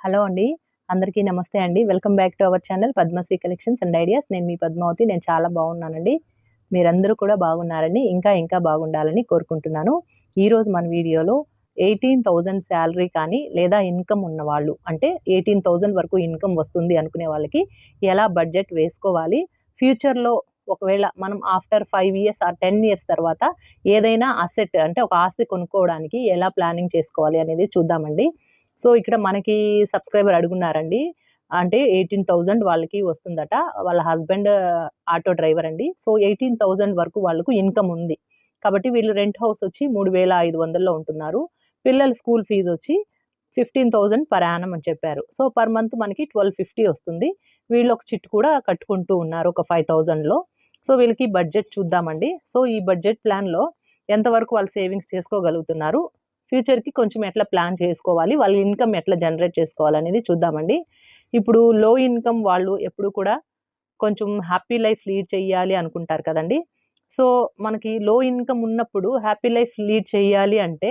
Hello అండి. అందరికీ నమస్తే అండి. Welcome back to our channel Padmasri collections and ideas. నేను మీ పద్మావతి. నేను చాలా బాగున్నానండి. మీరందరూ కూడా బాగున్నారని ఇంకా ఇంకా బాగుండాలని కోరుకుంటున్నాను. ఈరోజు మన వీడియోలో ఎయిటీన్ థౌజండ్ శాలరీ కానీ లేదా ఇన్కమ్ ఉన్నవాళ్ళు అంటే ఎయిటీన్ థౌజండ్ వరకు ఇన్కమ్ వస్తుంది అనుకునే వాళ్ళకి ఎలా బడ్జెట్ వేసుకోవాలి? ఫ్యూచర్లో ఒకవేళ మనం after five years or ten years తర్వాత ఏదైనా అసెట్ అంటే ఒక ఆస్తి కొనుక్కోవడానికి ఎలా ప్లానింగ్ చేసుకోవాలి అనేది చూద్దామండి. సో ఇక్కడ మనకి సబ్స్క్రైబర్ అడుగున్నారండి. అంటే ఎయిటీన్ థౌజండ్ వాళ్ళకి వస్తుందట. వాళ్ళ హస్బెండ్ ఆటో డ్రైవర్ అండి. సో ఎయిటీన్ థౌజండ్ వరకు వాళ్ళకు ఇన్కమ్ ఉంది. కాబట్టి వీళ్ళు రెంట్ హౌస్ వచ్చి మూడు వేల ఐదు వందల్లో ఉంటున్నారు. పిల్లల స్కూల్ ఫీజు వచ్చి ఫిఫ్టీన్ థౌజండ్ పర్ యానం అని చెప్పారు. సో పర్ మంత్ మనకి ట్వెల్వ్ ఫిఫ్టీ వస్తుంది. వీళ్ళు ఒక చిట్ కూడా కట్టుకుంటూ ఉన్నారు ఒక ఫైవ్ థౌజండ్లో సో వీళ్ళకి బడ్జెట్ చూద్దామండి. సో ఈ బడ్జెట్ ప్లాన్లో ఎంతవరకు వాళ్ళు సేవింగ్స్ చేసుకోగలుగుతున్నారు? ఫ్యూచర్కి కొంచెం ఎట్లా ప్లాన్ చేసుకోవాలి వాళ్ళ ఇన్కమ్ ఎట్లా జనరేట్ చేసుకోవాలనేది చూద్దామండి. ఇప్పుడు లో ఇన్కమ్ వాళ్ళు ఎప్పుడు కూడా కొంచెం హ్యాపీ లైఫ్ లీడ్ చేయాలి అనుకుంటారు కదండి. సో మనకి లో ఇన్కమ్ ఉన్నప్పుడు హ్యాపీ లైఫ్ లీడ్ చేయాలి అంటే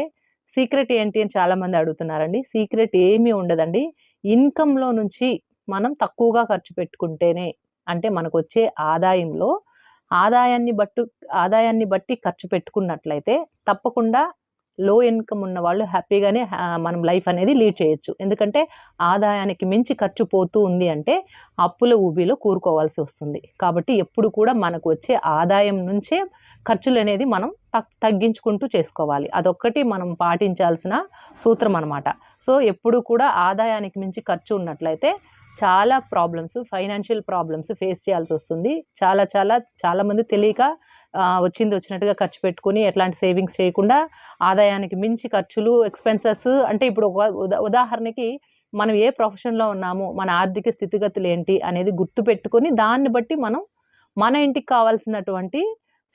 సీక్రెట్ ఏంటి అని చాలామంది అడుగుతున్నారండి. సీక్రెట్ ఏమీ ఉండదండి. ఇన్కంలో నుంచి మనం తక్కువగా ఖర్చు పెట్టుకుంటేనే అంటే మనకు వచ్చే ఆదాయంలో ఆదాయాన్ని బట్టు ఆదాయాన్ని బట్టి ఖర్చు పెట్టుకున్నట్లయితే తప్పకుండా లో ఇన్కమ్ ఉన్న వాళ్ళు హ్యాపీగానే మనం లైఫ్ అనేది లీడ్ చేయొచ్చు. ఎందుకంటే ఆదాయానికి మించి ఖర్చు పోతూ ఉంది అంటే అప్పుల ఊబిలో కూరుకోవాల్సి వస్తుంది. కాబట్టి ఎప్పుడు కూడా మనకు వచ్చే ఆదాయం నుంచే ఖర్చులు అనేది మనం తగ్గించుకుంటూ చేసుకోవాలి. అదొక్కటి మనం పాటించాల్సిన సూత్రం అనమాట సో ఎప్పుడు కూడా ఆదాయానికి మించి ఖర్చు ఉన్నట్లయితే చాలా ప్రాబ్లమ్స్ ఫైనాన్షియల్ ప్రాబ్లమ్స్ ఫేస్ చేయాల్సి వస్తుంది. చాలా చాలా చాలామంది తెలియక వచ్చింది వచ్చినట్టుగా ఖర్చు పెట్టుకుని ఎట్లాంటి సేవింగ్స్ చేయకుండా ఆదాయానికి మించి ఖర్చులు ఎక్స్పెన్సెస్ అంటే ఇప్పుడు ఉదాహరణకి మనం ఏ ప్రొఫెషన్లో ఉన్నాము మన ఆర్థిక స్థితిగతులు ఏంటి అనేది గుర్తు పెట్టుకొని దాన్ని బట్టి మనం మన ఇంటికి కావాల్సినటువంటి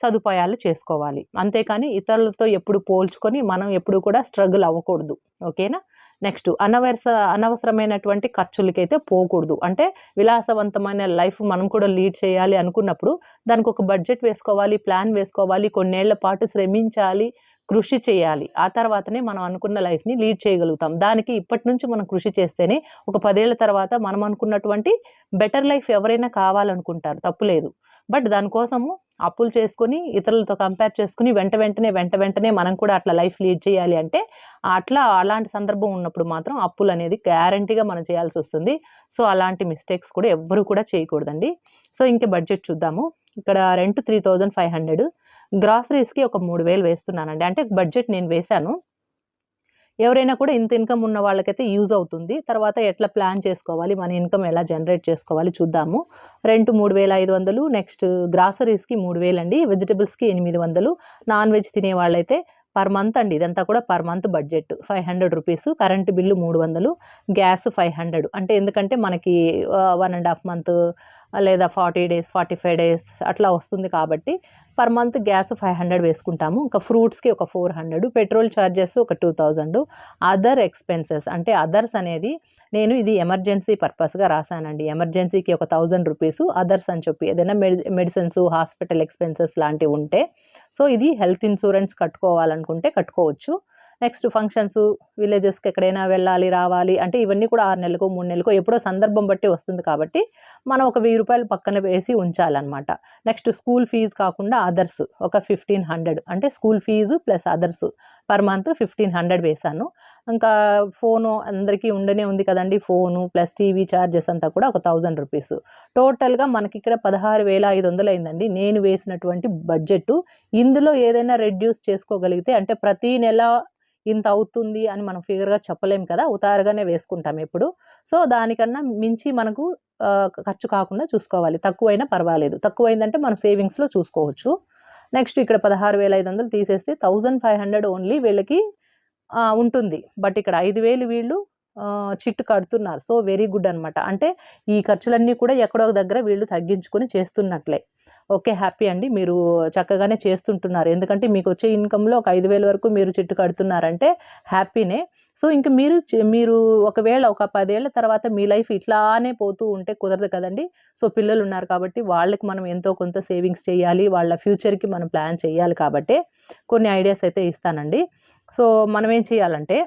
సదుపాయాలు చేసుకోవాలి. అంతేకాని ఇతరులతో ఎప్పుడు పోల్చుకొని మనం ఎప్పుడు కూడా స్ట్రగుల్ అవ్వకూడదు. ఓకేనా? నెక్స్ట్ అనవసర అనవసరమైనటువంటి ఖర్చులకైతే పోకూడదు. అంటే విలాసవంతమైన లైఫ్ మనం కూడా లీడ్ చేయాలి అనుకున్నప్పుడు దానికి ఒక బడ్జెట్ వేసుకోవాలి ప్లాన్ వేసుకోవాలి కొన్నేళ్ళ పాటు శ్రమించాలి కృషి చేయాలి. ఆ తర్వాతనే మనం అనుకున్న లైఫ్ని లీడ్ చేయగలుగుతాం. దానికి ఇప్పటి నుంచి మనం కృషి చేస్తేనే ఒక పదేళ్ళ తర్వాత మనం అనుకున్నటువంటి బెటర్ లైఫ్ ఎవరైనా కావాలనుకుంటారు. తప్పులేదు బట్ దానికోసము అప్పులు చేసుకుని ఇతరులతో కంపేర్ చేసుకుని వెంట వెంటనే వెంట వెంటనే మనం కూడా అట్లా లైఫ్ లీడ్ చేయాలి అంటే అట్లా అలాంటి సందర్భం ఉన్నప్పుడు మాత్రం అప్పులు అనేది గ్యారంటీగా మనం చేయాల్సి వస్తుంది. సో అలాంటి మిస్టేక్స్ కూడా ఎవ్వరు కూడా చేయకూడదండి. సో ఇంకా బడ్జెట్ చూద్దాము. ఇక్కడ rent three thousand five hundred గ్రాసరీస్కి ఒక మూడు వేలు వేస్తున్నానండి. అంటే బడ్జెట్ నేను వేశాను. ఎవరైనా కూడా ఇంత ఇన్కమ్ ఉన్న వాళ్ళకైతే యూజ్ అవుతుంది. తర్వాత ఎట్లా ప్లాన్ చేసుకోవాలి మన ఇన్కమ్ ఎలా జనరేట్ చేసుకోవాలి చూద్దాము. రెంట్ మూడు వేల ఐదు వందలు నెక్స్ట్ గ్రాసరీస్కి మూడు వేలండి వెజిటబుల్స్కి ఎనిమిది వందలు నాన్ వెజ్ తినే వాళ్ళైతే పర్ మంత్ అండి ఇదంతా కూడా per month budget. Five hundred rupees current bill మూడు వందలు గ్యాస్ ఫైవ్ హండ్రెడ్. అంటే ఎందుకంటే మనకి వన్ అండ్ హాఫ్ మంత్ లేదా forty days forty five days అట్లా వస్తుంది కాబట్టి per month gas five hundred వేసుకుంటాము. ఇంకా ఫ్రూట్స్కి ఒక ఫోర్ హండ్రెడ్ పెట్రోల్ ఛార్జెస్ ఒక టూ థౌజండ్ అదర్ ఎక్స్పెన్సెస్ అంటే అదర్స్ అనేది నేను ఇది ఎమర్జెన్సీ పర్పస్గా రాశానండి. ఎమర్జెన్సీకి ఒక థౌజండ్ రూపీస్ అదర్స్ అని చెప్పి ఏదైనా మెడి మెడిసిన్స్ హాస్పిటల్ ఎక్స్పెన్సెస్ లాంటివి ఉంటే సో ఇది హెల్త్ ఇన్సూరెన్స్ కట్టుకోవాలనుకుంటే కట్టుకోవచ్చు. నెక్స్ట్ ఫంక్షన్స్ విలేజెస్కి ఎక్కడైనా వెళ్ళాలి రావాలి అంటే ఇవన్నీ కూడా ఆరు నెలలకు మూడు నెలలకు ఎప్పుడో సందర్భం బట్టి వస్తుంది కాబట్టి మనం ఒక వెయ్యి రూపాయలు పక్కన వేసి ఉంచాలన్నమాట. నెక్స్ట్ స్కూల్ ఫీజు కాకుండా అదర్స్ ఒక ఫిఫ్టీన్ హండ్రెడ్ అంటే school fee plus others per month fifteen hundred వేశాను. ఇంకా ఫోను అందరికీ ఉండనే ఉంది కదండి ఫోను ప్లస్ టీవీ ఛార్జెస్ అంతా కూడా ఒక థౌజండ్ రూపీస్. టోటల్గా మనకి ఇక్కడ పదహారు వేల ఐదు వందలు అయిందండి. నేను వేసినటువంటి బడ్జెట్ ఇందులో ఏదైనా రెడ్యూస్ చేసుకోగలిగితే అంటే ప్రతీ నెల ఇంత అవుతుంది అని మనం ఫిగర్గా చెప్పలేం కదా ఉతారుగానే వేసుకుంటాం ఎప్పుడు. సో దానికన్నా మించి మనకు ఖర్చు కాకుండా చూసుకోవాలి. తక్కువైనా పర్వాలేదు. తక్కువైందంటే మనం సేవింగ్స్లో చూసుకోవచ్చు. నెక్స్ట్ ఇక్కడ పదహారు వేల ఐదు వందలు తీసేస్తే థౌజండ్ ఫైవ్ హండ్రెడ్ ఓన్లీ వీళ్ళకి ఉంటుంది. బట్ ఇక్కడ ఐదు వేలు వీళ్ళు చిట్టు కడుతున్నారు. సో వెరీ గుడ్ అనమాట అంటే ఈ ఖర్చులన్నీ కూడా ఎక్కడో దగ్గర వీళ్ళు తగ్గించుకొని చేస్తున్నట్లే. ఓకే హ్యాపీ అండి. మీరు చక్కగానే చేస్తుంటున్నారు. ఎందుకంటే మీకు వచ్చే ఇన్కంలో ఒక ఐదు వేల వరకు మీరు చిట్టు కడుతున్నారంటే హ్యాపీనే. సో ఇంక మీరు మీరు ఒకవేళ ఒక పదేళ్ళ తర్వాత మీ లైఫ్ ఇట్లానే పోతూ ఉంటే కుదరదు కదండి. సో పిల్లలు ఉన్నారు కాబట్టి వాళ్ళకి మనం ఎంతో కొంత సేవింగ్స్ చేయాలి. వాళ్ళ ఫ్యూచర్కి మనం ప్లాన్ చేయాలి కాబట్టి కొన్ని ఐడియాస్ అయితే ఇస్తానండి. సో మనం ఏం చేయాలంటే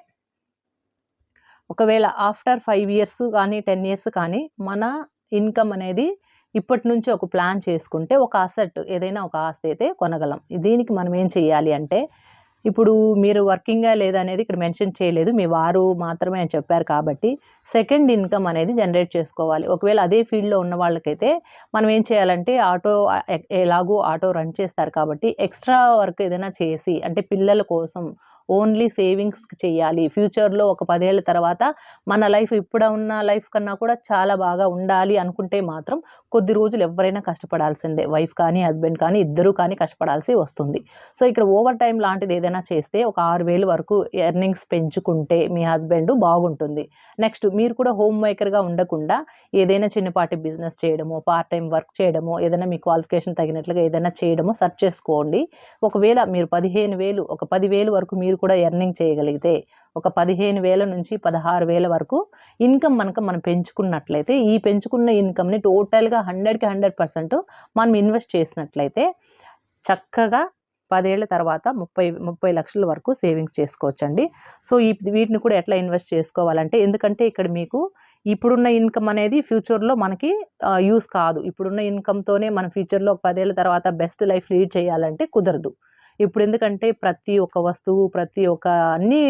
ఒకవేళ ఆఫ్టర్ ఫైవ్ ఇయర్స్ కానీ టెన్ ఇయర్స్ కానీ మన ఇన్కమ్ అనేది ఇప్పటి నుంచి ఒక ప్లాన్ చేసుకుంటే ఒక అసెట్ ఏదైనా ఒక ఆస్తి అయితే కొనగలం. దీనికి మనం ఏం చేయాలి అంటే ఇప్పుడు మీరు వర్కింగా లేదా అనేది ఇక్కడ మెన్షన్ చేయలేదు మీ వారు మాత్రమే అని చెప్పారు కాబట్టి సెకండ్ ఇన్కమ్ అనేది జనరేట్ చేసుకోవాలి. ఒకవేళ అదే ఫీల్డ్లో ఉన్న వాళ్ళకైతే మనం ఏం చేయాలంటే ఆటో ఎలాగో ఆటో రన్ చేస్తారు కాబట్టి ఎక్స్ట్రా వర్క్ ఏదైనా చేసి అంటే పిల్లల కోసం ఓన్లీ సేవింగ్స్ చేయాలి. ఫ్యూచర్లో ఒక పదేళ్ళ తర్వాత మన లైఫ్ ఇప్పుడు ఉన్న లైఫ్ కన్నా కూడా చాలా బాగా ఉండాలి అనుకుంటే మాత్రం కొద్ది రోజులు ఎవరైనా కష్టపడాల్సిందే. వైఫ్ కానీ హస్బెండ్ కానీ ఇద్దరు కానీ కష్టపడాల్సి వస్తుంది. సో ఇక్కడ ఓవర్ టైం లాంటిది ఏదైనా చేస్తే ఒక ఆరు వేలు వరకు ఎర్నింగ్స్ పెంచుకుంటే మీ హస్బెండ్ బాగుంటుంది. నెక్స్ట్ మీరు కూడా హోమ్ మేకర్గా ఉండకుండా ఏదైనా చిన్నపాటి బిజినెస్ చేయడమో పార్ట్ టైం వర్క్ చేయడమో ఏదైనా మీ క్వాలిఫికేషన్ తగినట్లుగా ఏదైనా చేయడమో సెర్చ్ చేసుకోండి. ఒకవేళ మీరు పదిహేను వేలు ఒక పదివేలు వరకు మీరు కూడా ఎర్నింగ్ చేయగలిగితే ఒక పదిహేను వేల నుంచి పదహారు వేల వరకు ఇన్కమ్ మనకు మనం పెంచుకున్నట్లయితే ఈ పెంచుకున్న ఇన్కమ్ని టోటల్గా హండ్రెడ్కి హండ్రెడ్ పర్సెంట్ మనం ఇన్వెస్ట్ చేసినట్లయితే చక్కగా పదేళ్ళ తర్వాత ముప్పై ముప్పై లక్షల వరకు సేవింగ్స్ చేసుకోవచ్చండి. సో ఈ వీటిని కూడా ఎట్లా ఇన్వెస్ట్ చేసుకోవాలంటే ఎందుకంటే ఇక్కడ మీకు ఇప్పుడున్న ఇన్కమ్ అనేది ఫ్యూచర్లో మనకి యూస్ కాదు. ఇప్పుడున్న ఇన్కమ్తోనే మన ఫ్యూచర్లో పదేళ్ళ తర్వాత బెస్ట్ లైఫ్ లీడ్ చేయాలంటే కుదరదు. ఇప్పుడు ఎందుకంటే ప్రతి ఒక్క వస్తువు ప్రతి ఒక్క అన్ని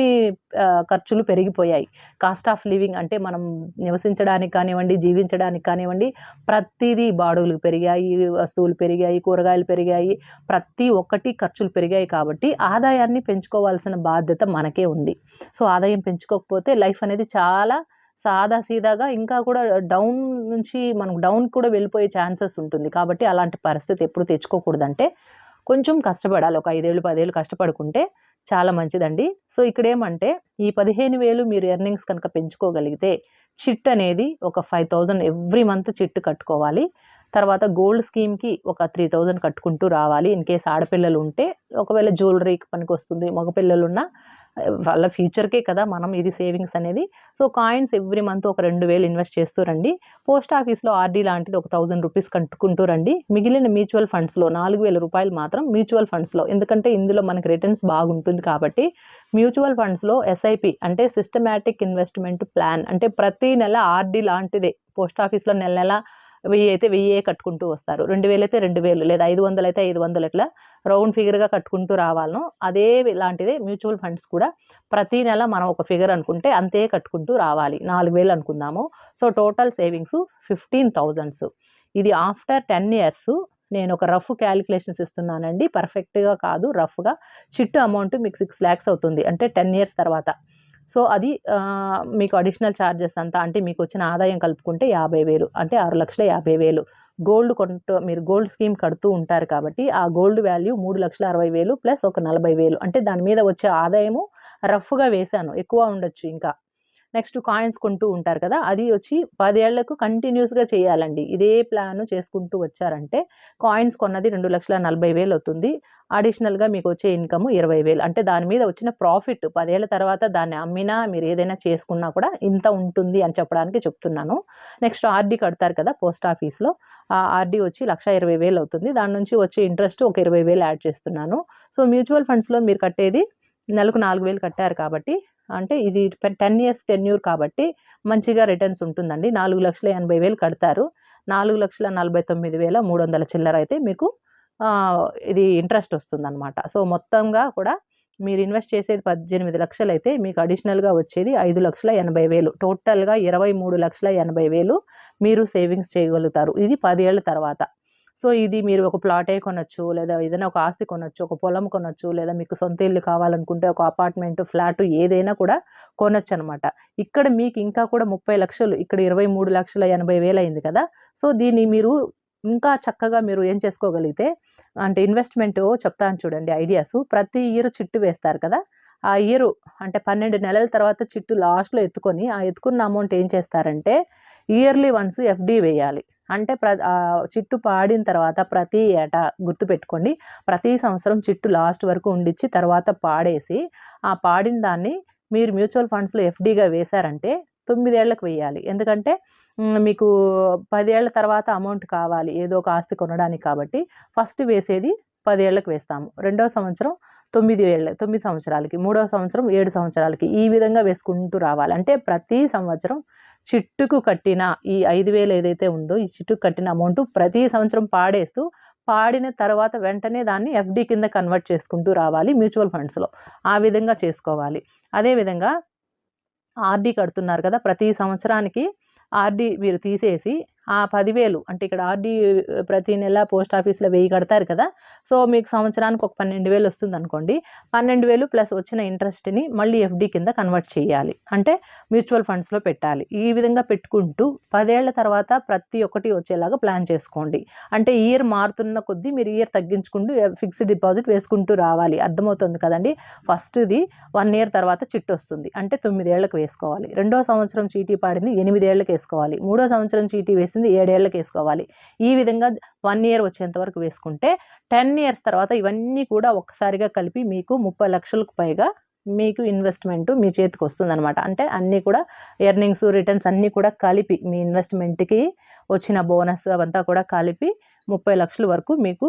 ఖర్చులు పెరిగిపోయాయి. కాస్ట్ ఆఫ్ లివింగ్ అంటే మనం నివసించడానికి కానివ్వండి జీవించడానికి కానివ్వండి ప్రతిదీ బాడుగులు పెరిగాయి వస్తువులు పెరిగాయి కూరగాయలు పెరిగాయి ప్రతి ఒక్కటి ఖర్చులు పెరిగాయి కాబట్టి ఆదాయాన్ని పెంచుకోవాల్సిన బాధ్యత మనకే ఉంది. సో ఆదాయం పెంచుకోకపోతే లైఫ్ అనేది చాలా సాదా సీదాగా ఇంకా కూడా డౌన్ నుంచి మనకు డౌన్ కూడా వెళ్ళిపోయే ఛాన్సెస్ ఉంటుంది. కాబట్టి అలాంటి పరిస్థితి ఎప్పుడు తెచ్చుకోకూడదంటే కొంచెం కష్టపడాలి. ఒక ఐదేళ్ళు పదేళ్ళు కష్టపడుకుంటే చాలా మంచిదండి. సో ఇక్కడ ఏమంటే ఈ పదిహేను వేలు మీరు ఎర్నింగ్స్ కనుక పెంచుకోగలిగితే చిట్ అనేది ఒక five thousand every month chit కట్టుకోవాలి. తర్వాత గోల్డ్ స్కీమ్కి ఒక త్రీ థౌజండ్ కట్టుకుంటూ రావాలి. ఇన్ కేస్ ఆడపిల్లలు ఉంటే ఒకవేళ జ్యువెలరీకి పనికి వస్తుంది మగపిల్లలు ఉన్న వాళ్ళ ఫ్యూచర్కే కదా మనం ఇది సేవింగ్స్ అనేది. సో కాయిన్స్ ఎవ్రీ మంత్ ఒక రెండు వేలు ఇన్వెస్ట్ చేస్తూ రండి. పోస్ట్ ఆఫీస్లో ఆర్డీ లాంటిది ఒక థౌజండ్ రూపీస్ కట్టుకుంటూ రండి. మిగిలిన మ్యూచువల్ ఫండ్స్లో నాలుగు వేల రూపాయలు మాత్రం మ్యూచువల్ ఫండ్స్లో. ఎందుకంటే ఇందులో మనకి రిటర్న్స్ బాగుంటుంది కాబట్టి మ్యూచువల్ ఫండ్స్లో ఎస్ఐపి అంటే సిస్టమాటిక్ ఇన్వెస్ట్మెంట్ ప్లాన్. అంటే ప్రతి నెల ఆర్డీ లాంటిదే. పోస్ట్ ఆఫీస్లో నెల నెల వెయ్యి అయితే వెయ్యే కట్టుకుంటూ వస్తారు. రెండు వేలు అయితే రెండు వేలు లేదా ఐదు వందలు అయితే ఐదు వందలు ఇట్లా రౌండ్ ఫిగర్గా కట్టుకుంటూ రావాలను. అదే లాంటిదే మ్యూచువల్ ఫండ్స్ కూడా ప్రతి నెల మనం ఒక ఫిగర్ అనుకుంటే అంతే కట్టుకుంటూ రావాలి. నాలుగు వేలు అనుకుందాము. So total savings fifteen thousands. ఇది ఆఫ్టర్ టెన్ ఇయర్స్ నేను ఒక రఫ్ క్యాలిక్యులేషన్స్ ఇస్తున్నానండి. పర్ఫెక్ట్గా కాదు రఫ్గా. చిట్టు అమౌంట్ మీకు సిక్స్ ల్యాక్స్ అవుతుంది. అంటే టెన్ ఇయర్స్ తర్వాత. సో అది మీకు అడిషనల్ ఛార్జెస్ అంతా అంటే మీకు వచ్చిన ఆదాయం కలుపుకుంటే యాభై వేలు అంటే ఆరు లక్షల యాభై వేలు. గోల్డ్ కొంటూ మీరు గోల్డ్ స్కీమ్ కడుతూ ఉంటారు కాబట్టి ఆ గోల్డ్ వాల్యూ మూడు లక్షల అరవై వేలు ప్లస్ ఒక నలభై వేలు. అంటే దాని మీద వచ్చే ఆదాయము రఫ్గా వేశాను ఎక్కువ ఉండొచ్చు ఇంకా. నెక్స్ట్ కాయిన్స్ కొంటూ ఉంటారు కదా అది వచ్చి పదేళ్ళకు కంటిన్యూస్గా చేయాలండి. ఇదే ప్లాన్ చేసుకుంటూ వచ్చారంటే కాయిన్స్ కొన్నది రెండు లక్షల నలభై వేలు అవుతుంది. అడిషనల్గా మీకు వచ్చే ఇన్కమ్ ఇరవై వేలు. అంటే దాని మీద వచ్చిన ప్రాఫిట్ పదేళ్ళ తర్వాత దాన్ని అమ్మినా మీరు ఏదైనా చేసుకున్నా కూడా ఇంత ఉంటుంది అని చెప్పడానికి చెప్తున్నాను. నెక్స్ట్ ఆర్డీ కడతారు కదా పోస్ట్ ఆఫీస్లో. ఆ ఆర్డీ వచ్చి లక్ష ఇరవై వేలు అవుతుంది. దాని నుంచి వచ్చే ఇంట్రెస్ట్ ఒక ఇరవై వేలు యాడ్ చేస్తున్నాను. సో మ్యూచువల్ ఫండ్స్లో మీరు కట్టేది నెలకు నాలుగు వేలు కట్టారు కాబట్టి అంటే ఇది టెన్ ఇయర్స్ టెన్యూర్ కాబట్టి మంచిగా రిటర్న్స్ ఉంటుందండి. నాలుగు లక్షల ఎనభై వేలు కడతారు. నాలుగు లక్షల నలభై తొమ్మిది వేల మూడు వందల చిల్లర అయితే మీకు ఇది ఇంట్రెస్ట్ వస్తుందన్నమాట. సో మొత్తంగా కూడా మీరు ఇన్వెస్ట్ చేసేది పద్దెనిమిది లక్షలు అయితే మీకు అడిషనల్గా వచ్చేది ఐదు లక్షల ఎనభై వేలు. టోటల్గా ఇరవై మూడు లక్షల ఎనభై వేలు మీరు సేవింగ్స్ చేయగలుగుతారు. ఇది పదేళ్ళ తర్వాత. సో ఇది మీరు ఒక ప్లాటే కొనొచ్చు లేదా ఏదైనా ఒక ఆస్తి కొనొచ్చు ఒక పొలం కొనొచ్చు లేదా మీకు సొంత ఇల్లు కావాలనుకుంటే ఒక అపార్ట్మెంట్ ఫ్లాట్ ఏదైనా కూడా కొనొచ్చు అనమాట ఇక్కడ మీకు ఇంకా కూడా ముప్పై లక్షలు ఇక్కడ ఇరవై మూడు లక్షల ఎనభై వేలు అయింది కదా! సో దీన్ని మీరు ఇంకా చక్కగా మీరు ఏం చేసుకోగలిగితే అంటే ఇన్వెస్ట్మెంట్ చెప్తాను చూడండి ఐడియాస్. ప్రతి ఇయర్ చిట్టు వేస్తారు కదా! ఆ ఇయర్ అంటే పన్నెండు నెలల తర్వాత చిట్టు లాస్ట్లో ఎత్తుకొని ఆ ఎత్తుకున్న అమౌంట్ ఏం చేస్తారంటే ఇయర్లీ వన్స్ ఎఫ్డి వేయాలి. అంటే ప్ర చిట్టు పాడిన తర్వాత ప్రతి ఏటా గుర్తుపెట్టుకోండి. ప్రతి సంవత్సరం చిట్టు లాస్ట్ వరకు ఉండిచ్చి తర్వాత పాడేసి ఆ పాడిన దాన్ని మీరు మ్యూచువల్ ఫండ్స్లో ఎఫ్డీగా వేశారంటే తొమ్మిదేళ్ళకు వేయాలి. ఎందుకంటే మీకు పదేళ్ళ తర్వాత అమౌంట్ కావాలి. ఏదో ఒక ఆస్తి కొనడానికి కాబట్టి ఫస్ట్ వేసేది పదేళ్ళకు వేస్తాము. రెండవ సంవత్సరం తొమ్మిది ఏళ్ళ తొమ్మిది సంవత్సరాలకి మూడో సంవత్సరం ఏడు సంవత్సరాలకి ఈ విధంగా వేసుకుంటూ రావాలి. అంటే ప్రతి సంవత్సరం చిట్టుకు కట్టిన ఈ ఐదు వేలు ఏదైతే ఉందో ఈ చిట్టుకు కట్టిన అమౌంట్ ప్రతి సంవత్సరం పాడేస్తూ పాడిన తర్వాత వెంటనే దాన్ని ఎఫ్డి కింద కన్వర్ట్ చేసుకుంటూ రావాలి మ్యూచువల్ ఫండ్స్లో. ఆ విధంగా చేసుకోవాలి. అదేవిధంగా ఆర్డీ కడుతున్నారు కదా ప్రతి సంవత్సరానికి ఆర్డీ మీరు తీసేసి ఆ పదివేలు అంటే ఇక్కడ ఆర్డీ ప్రతి నెల పోస్ట్ ఆఫీస్లో వెయ్యి కడతారు కదా. సో మీకు సంవత్సరానికి ఒక పన్నెండు వేలు వస్తుంది అనుకోండి పన్నెండు వేలు ప్లస్ వచ్చిన ఇంట్రెస్ట్ని మళ్ళీ ఎఫ్డి కింద కన్వర్ట్ చేయాలి. అంటే మ్యూచువల్ ఫండ్స్లో పెట్టాలి. ఈ విధంగా పెట్టుకుంటూ పదేళ్ళ తర్వాత ప్రతి ఒక్కటి వచ్చేలాగా ప్లాన్ చేసుకోండి. అంటే ఇయర్ మారుతున్న కొద్దీ మీరు ఇయర్ తగ్గించుకుంటూ ఫిక్స్డ్ డిపాజిట్ వేసుకుంటూ రావాలి. అర్థమవుతుంది కదండి? ఫస్ట్ది వన్ ఇయర్ తర్వాత చిట్ వస్తుంది. అంటే తొమ్మిదేళ్ళకు వేసుకోవాలి. రెండో సంవత్సరం చీటీ పాడింది ఎనిమిదేళ్ళకు వేసుకోవాలి. మూడో సంవత్సరం చీటీ వేసింది ఏడేళ్ళకు వేసుకోవాలి. ఈ విధంగా వన్ ఇయర్ వచ్చేంత వరకు వేసుకుంటే టెన్ ఇయర్స్ తర్వాత ఇవన్నీ కూడా ఒక్కసారిగా కలిపి మీకు ముప్పై లక్షలకు పైగా మీకు ఇన్వెస్ట్మెంట్ మీ చేతికి వస్తుంది అనమాట అంటే అన్నీ కూడా ఎర్నింగ్స్ రిటర్న్స్ అన్నీ కూడా కలిపి మీ ఇన్వెస్ట్మెంట్కి వచ్చిన బోనస్ అవంతా కూడా కలిపి ముప్పై లక్షల వరకు మీకు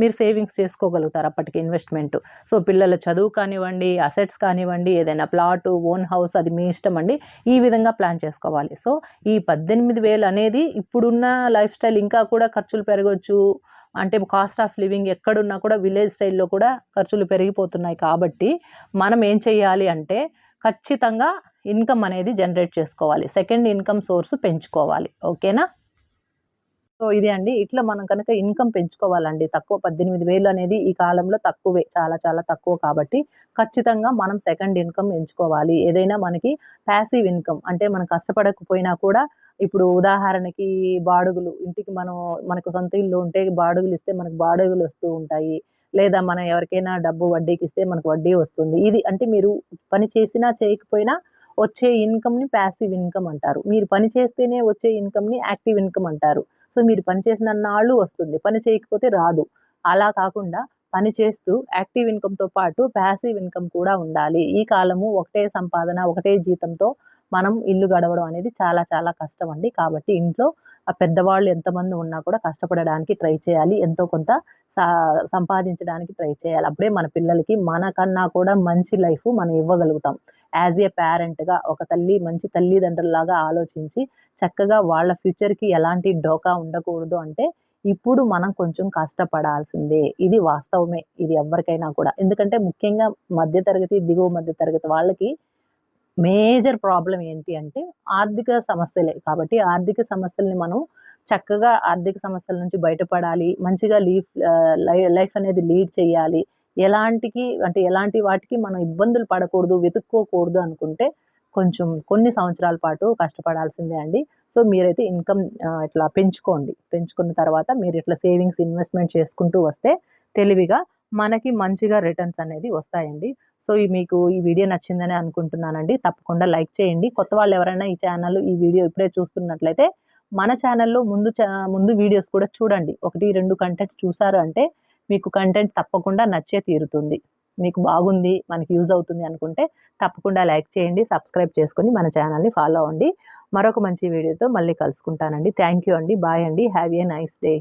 మీరు సేవింగ్స్ చేసుకోగలుగుతారు అప్పటికి ఇన్వెస్ట్మెంట్ సో పిల్లల చదువు కానివ్వండి అసెట్స్ కానివ్వండి ఏదైనా ప్లాట్ ఓన్ హౌస్ అది మీ ఇష్టం అండి ఈ విధంగా ప్లాన్ చేసుకోవాలి. సో ఈ పద్దెనిమిది వేలు అనేది ఇప్పుడున్న లైఫ్ స్టైల్ ఇంకా కూడా ఖర్చులు పెరగవచ్చు అంటే కాస్ట్ ఆఫ్ లివింగ్ ఎక్కడున్నా కూడా విలేజ్ స్టైల్లో కూడా ఖర్చులు పెరిగిపోతున్నాయి కాబట్టి మనం ఏం చేయాలి అంటే ఖచ్చితంగా ఇన్కమ్ అనేది జనరేట్ చేసుకోవాలి. సెకండ్ ఇన్కమ్ సోర్స్ పెంచుకోవాలి. ఓకేనా సో ఇది అండి. ఇట్లా మనం కనుక ఇన్కమ్ పెంచుకోవాలండి. తక్కువ పద్దెనిమిది వేలు అనేది ఈ కాలంలో తక్కువే. చాలా చాలా తక్కువ కాబట్టి ఖచ్చితంగా మనం సెకండ్ ఇన్కమ్ ఎంచుకోవాలి. ఏదైనా మనకి ప్యాసివ్ ఇన్కమ్ అంటే మనం కష్టపడకపోయినా కూడా ఇప్పుడు ఉదాహరణకి బాడుగులు ఇంటికి మనం మనకు సొంత ఇల్లు ఉంటే బాడుగులు ఇస్తే మనకు బాడుగులు వస్తూ ఉంటాయి. లేదా మనం ఎవరికైనా డబ్బు వడ్డీకి ఇస్తే మనకు వడ్డీ వస్తుంది. ఇది అంటే మీరు పని చేసినా చేయకపోయినా వచ్చే ఇన్కమ్ని ప్యాసివ్ ఇన్కమ్ అంటారు. మీరు పని చేస్తేనే వచ్చే ఇన్కమ్ని యాక్టివ్ ఇన్కమ్ అంటారు. సో మీరు పని చేసిన నాళ్ళు వస్తుంది. పని చేయకపోతే రాదు. అలా కాకుండా పని చేస్తూ యాక్టివ్ ఇన్కమ్తో పాటు ప్యాసివ్ ఇన్కమ్ కూడా ఉండాలి. ఈ కాలము ఒకటే సంపాదన ఒకటే జీతంతో మనం ఇల్లు గడవడం అనేది చాలా చాలా కష్టం అండి. కాబట్టి ఇంట్లో ఆ పెద్దవాళ్ళు ఎంతమంది ఉన్నా కూడా కష్టపడడానికి ట్రై చేయాలి. ఎంతో కొంత సా- సంపాదించడానికి ట్రై చేయాలి. అప్పుడే మన పిల్లలకి మనకన్నా కూడా మంచి లైఫ్ మనం ఇవ్వగలుగుతాం. యాజ్ ఏ పేరెంట్గా ఒక తల్లి మంచి తల్లిదండ్రుల్లాగా ఆలోచించి చక్కగా వాళ్ళ ఫ్యూచర్కి ఎలాంటి డోకా ఉండకూడదు అంటే ఇప్పుడు మనం కొంచెం కష్టపడాల్సిందే. ఇది వాస్తవమే. ఇది ఎవరికైనా కూడా. ఎందుకంటే ముఖ్యంగా మధ్యతరగతి దిగువ మధ్యతరగతి వాళ్ళకి మేజర్ ప్రాబ్లం ఏంటి అంటే ఆర్థిక సమస్యలే. కాబట్టి ఆర్థిక సమస్యల్ని మనం చక్కగా ఆర్థిక సమస్యల నుంచి బయటపడాలి. మంచిగా లీఫ్ లైఫ్ అనేది లీడ్ చేయాలి. ఎలాంటికి అంటే ఎలాంటి వాటికి మనం ఇబ్బందులు పడకూడదు వెతుక్కోకూడదు అనుకుంటే కొంచెం కొన్ని సంవత్సరాల పాటు కష్టపడాల్సిందే అండి. సో మీరైతే ఇన్కమ్ ఇట్లా పెంచుకోండి. పెంచుకున్న తర్వాత మీరు ఇట్లా సేవింగ్స్ ఇన్వెస్ట్మెంట్ చేసుకుంటూ వస్తే తెలివిగా మనకి మంచిగా రిటర్న్స్ అనేది వస్తాయండి. సో ఈ మీకు ఈ వీడియో నచ్చిందని అనుకుంటున్నానండి. తప్పకుండా లైక్ చేయండి. కొత్త వాళ్ళు ఎవరైనా ఈ ఛానల్ ఈ వీడియో ఇప్పుడే చూస్తున్నట్లయితే మన ఛానల్లో ముందు చా- ముందు వీడియోస్ కూడా చూడండి. ఒకటి రెండు కంటెంట్స్ చూసారు అంటే మీకు కంటెంట్ తప్పకుండా నచ్చే తీరుతుంది. మీకు బాగుంది మనకి యూజ్ అవుతుంది అనుకుంటే తప్పకుండా లైక్ చేయండి సబ్స్క్రైబ్ చేసుకొని మన ఛానల్ని ఫాలో అవ్వండి. మరొక మంచి వీడియోతో మళ్ళీ కలుసుకుంటానండి. థ్యాంక్ యూ అండి. బాయ్ అండి. Have a nice day.